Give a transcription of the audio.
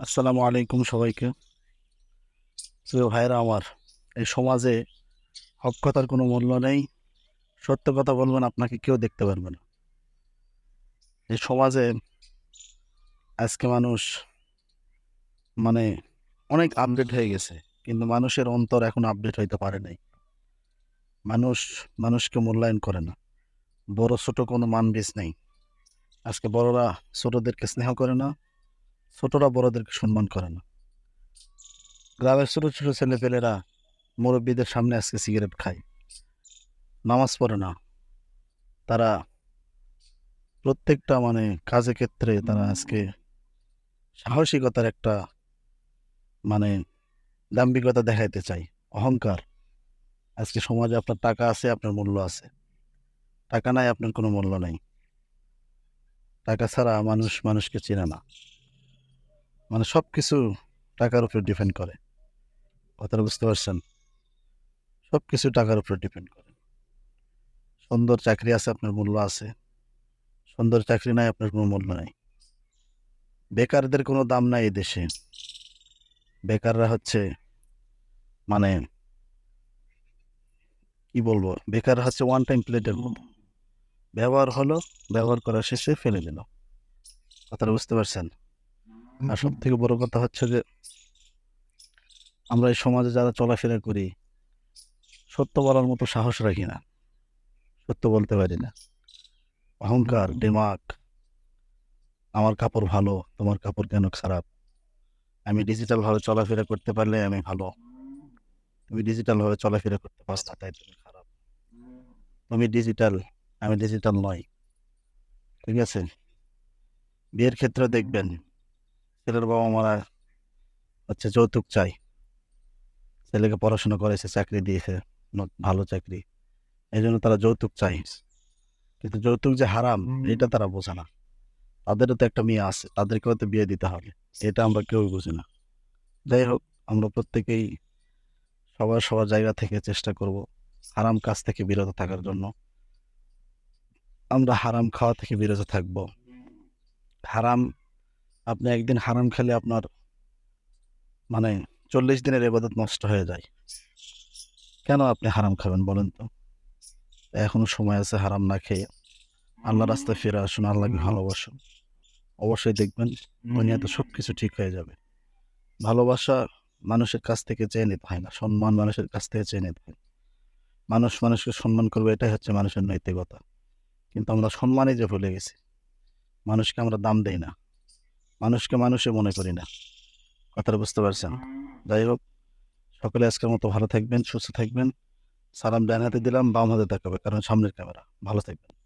আসসালামু আলাইকুম সবাইকে। প্রিয় ভাইরা আমার, এই সমাজে হক কথার কোনো মূল্য নেই। সত্য কথা বলবেন, আপনাকে কেউ দেখতে পারবে না। এই সমাজে আজকে মানুষ মানে অনেক আপডেট হয়ে গেছে, কিন্তু মানুষের অন্তর এখন আপডেট হইতে পারে নাই। মানুষ, মানুষকে মূল্যায়ন করে না। বড় ছোট কোনো মানবিস নেই। আজকে বড়রা ছোটদেরকে স্নেহ করে না ছোটরা বড়দেরকে সম্মান করে না। গ্রামের ছোট ছোট ছেলেপেলেরা মুরব্বীদের সামনে আজকে সিগারেট খায়। নামাজ পড়ে না। তারা প্রত্যেকটা মানে কাজে ক্ষেত্রে তারা আজকে সাহসিকতার একটা মানে দাম্ভিকতা দেখাইতে চাই অহংকার। আজকে সমাজে আপনার টাকা আছে, আপনার মূল্য আছে। টাকা নাই, আপনার কোনো মূল্য নাই। টাকা ছাড়া মানুষ মানুষকে চেনে না। মানে সব কিছু টাকার উপর ডিপেন্ড করে। কথাটা বুঝতে পারছেন? সব কিছু টাকার উপর ডিপেন্ড করে। সুন্দর চাকরি আছে, আপনার মূল্য আছে। সুন্দর চাকরি নাই, আপনার কোনো মূল্য নাই। বেকারদের কোনো দাম নাই এই দেশে। বেকাররা হচ্ছে মানে কি বলব? বেকার হচ্ছে ওয়ান টাইম প্লেটের মতো। ব্যবহার হলো, ব্যবহার করার শেষে ফেলে দিল। কথাটা বুঝতে পারছেন? আর সব থেকে বড় কথা হচ্ছে যে, আমরা এই সমাজে যারা চলাফেরা করি, সত্য বলার মতো সাহস রাখি না। সত্য বলতে পারি না। অহংকার, দিমাগ, আমার কাপড় ভালো, তোমার কাপড় কেন খারাপ? আমি ডিজিটাল ভাবে চলাফেরা করতে পারলে আমি ভালো। তুমি ডিজিটাল ভাবে চলাফেরা করতে পারছ না, তাই তুমি খারাপ। তুমি ডিজিটাল আমি ডিজিটাল নই। ঠিক আছে? বিয়ের ক্ষেত্রে দেখবেন ছেলের বাবা মারা হচ্ছে যৌতুক চাই ছেলেকে পড়াশোনা করেছে চাকরি দিয়েছে ভালো চাকরি। এই জন্য তারা যৌতুক চাই কিন্তু যৌতুক যে হারাম এটা তারা বোঝে না। তাদেরও তো একটা মেয়ে আছে তাদেরকেও তো বিয়ে দিতে হবে। এটা আমরা কেউ বুঝি না। যাই হোক আমরা প্রত্যেকেই সবার সবার জায়গা থেকে চেষ্টা করব হারাম কাজ থেকে বিরত থাকার জন্য। আমরা হারাম খাওয়া থেকে বিরত থাকব। হারাম আপনি একদিন হারাম খেলে আপনার মানে চল্লিশ দিনের এবাদত নষ্ট হয়ে যায়। কেন আপনি হারাম খাবেন বলেন তো? এখনও সময় আছে হারাম না খেয়ে। আল্লাহ রাস্তায় ফিরে আসুন আল্লাহকে ভালোবাসুন। অবশ্যই দেখবেন দুনিয়াতে সব কিছু ঠিক হয়ে যাবে। ভালোবাসা মানুষের কাছ থেকে চেয়ে নিতে হয় না, সম্মান মানুষের কাছ থেকে চেয়ে নিতে হয়। মানুষ মানুষকে সম্মান করবে, এটাই হচ্ছে মানুষের নৈতিকতা। কিন্তু আমরা সম্মানই যে ভুলে গেছি, মানুষকে আমরা দাম দেই না। মানুষকে মানুষে মনে করি না। কথাটা বুঝতে পারছেন? যাই হোক, সকলে আজকের মতো ভালো থাকবেন, সুস্থ থাকবেন। সালাম ডান হাতে দিলাম, বাম হাতে দেখাবে কারণ সামনের ক্যামেরা। ভালো থাকবেন।